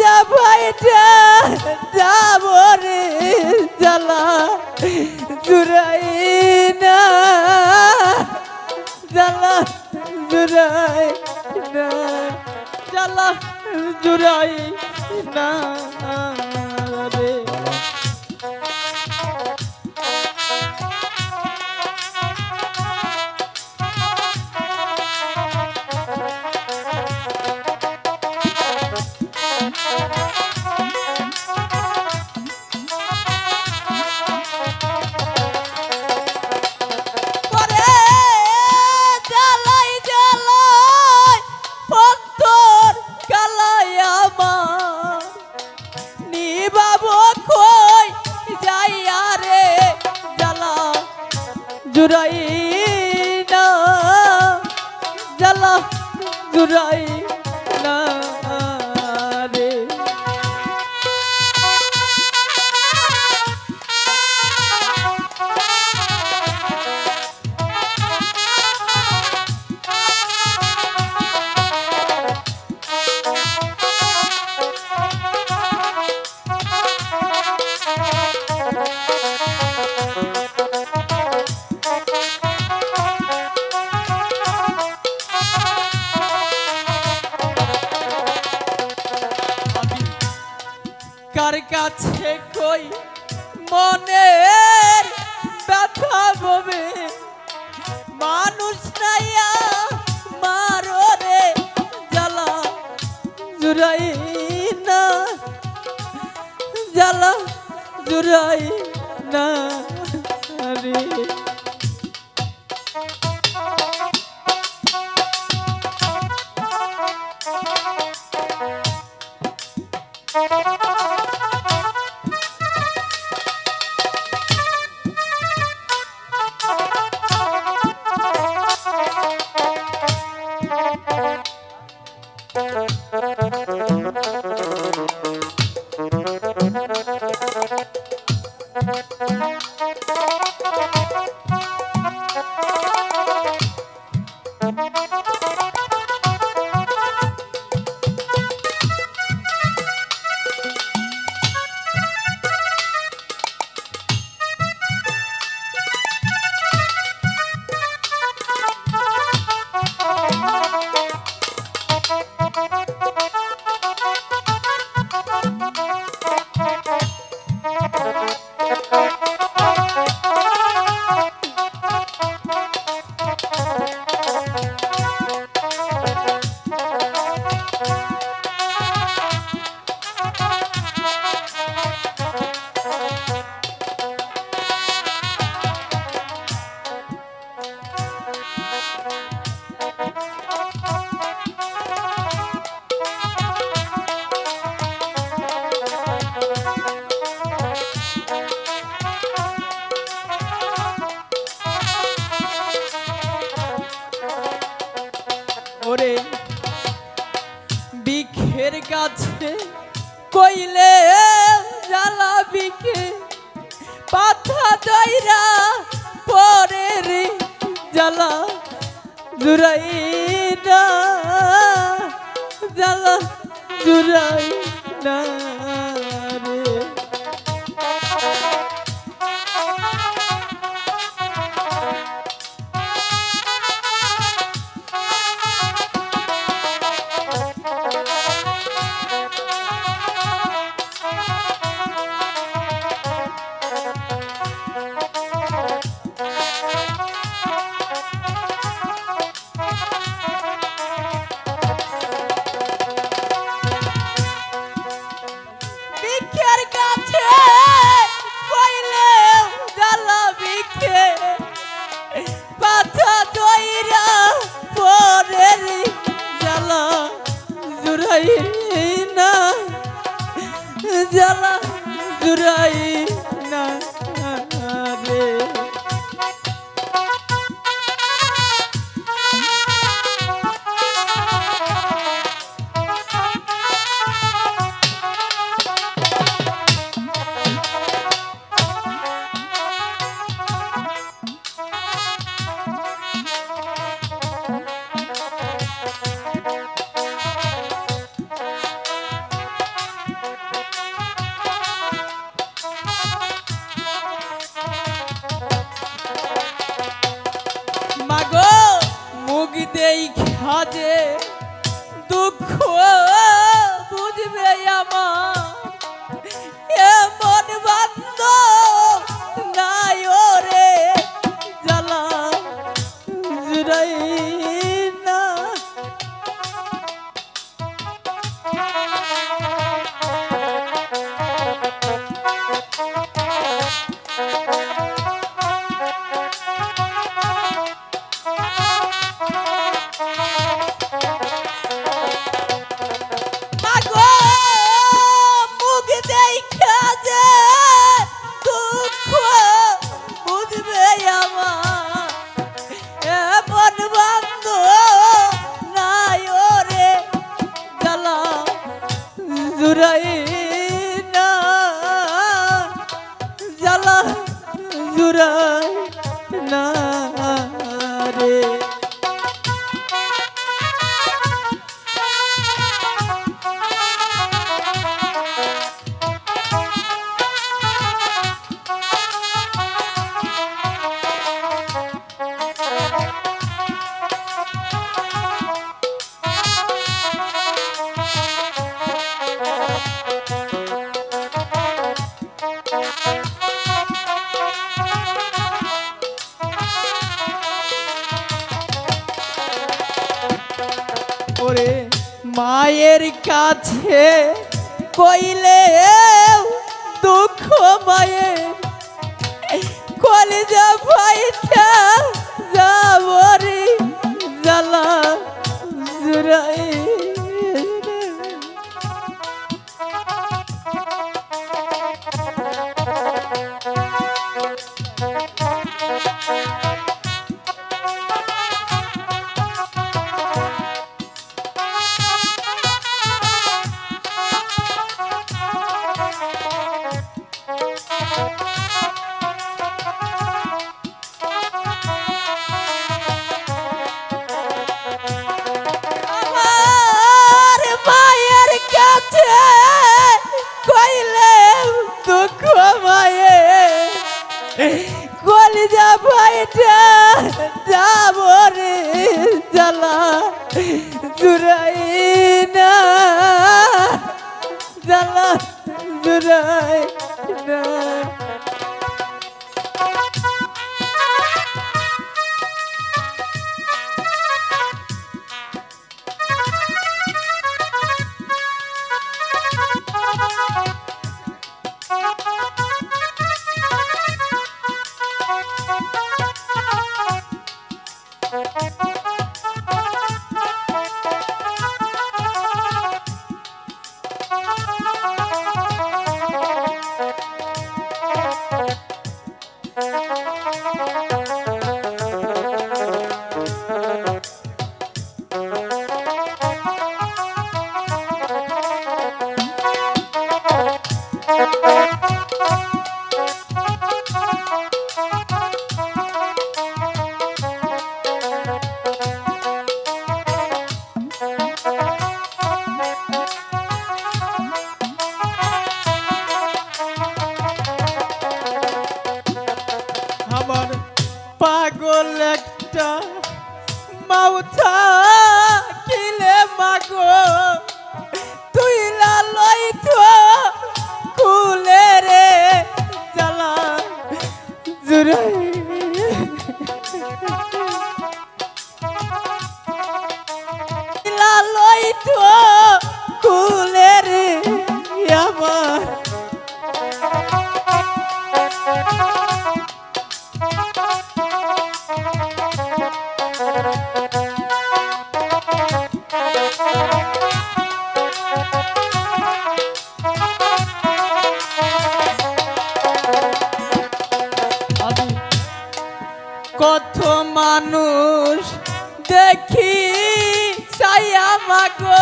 যাবাইটা যাব রে জ্বালা জুড়াই না। জ্বালা জুড়াই না। জুড়াই না। জুরাই না জ্বালা জুরাই কাছে কই? মনের ব্যথা ববে মানুষ নাইয়া মারো রে জ্বালা জুড়াই না। জ্বালা জুড়াই না রে। জুরাই না ভাজে দুঃখ রে। মায়ের কাছে কইলে দুঃখ মায়ের। কলিজা পাইটা যাবরি জ্বালা জুরাই কলিজা ভাইটা যাবরে জ্বালা জুড়াই না। জ্বালা জুড়াই না। Oh. মানুষ দেখি চাই আমাকে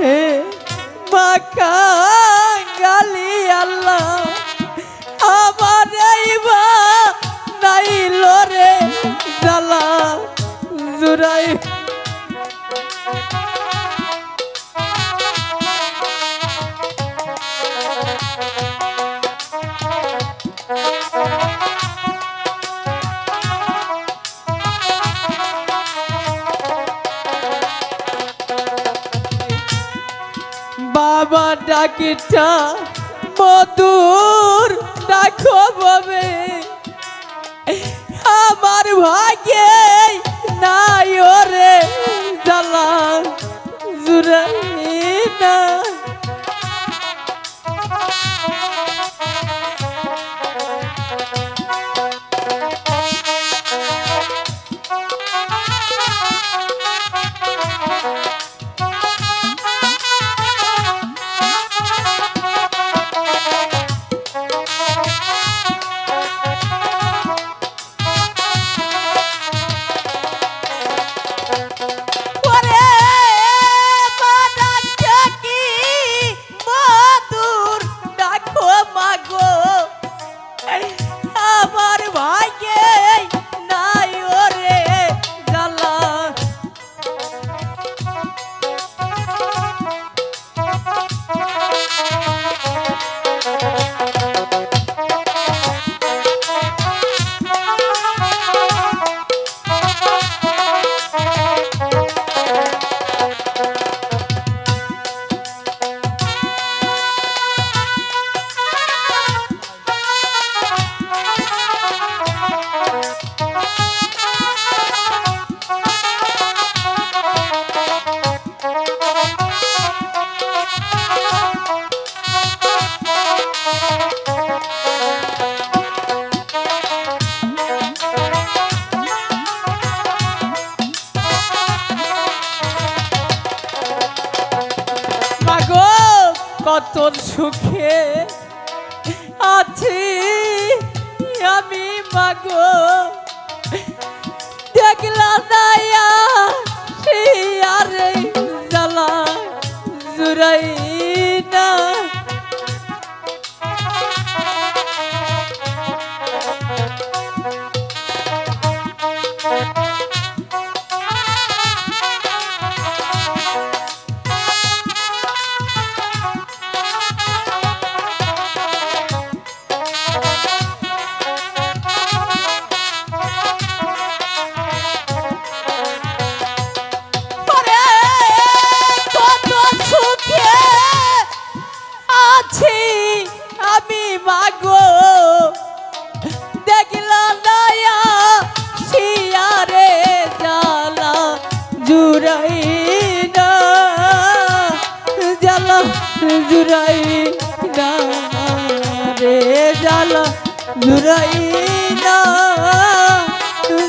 বর্ষে বাঁকা গালি আল্লাহ আমার এইবা নাইল রে জ্বালা জুড়াই বাবা ডাকিটা মধুর ডাকো ববে। আমার ভাগ্যে নাই ওরে জ্বালা জুড়াই না। সুখে জুড়াই না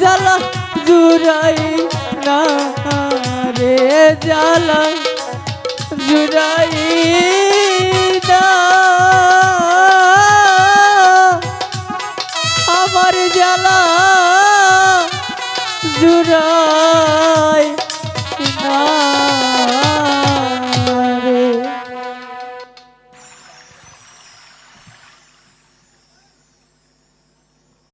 জ্বালা জুড়াই না রে জ্বালা জুড়াই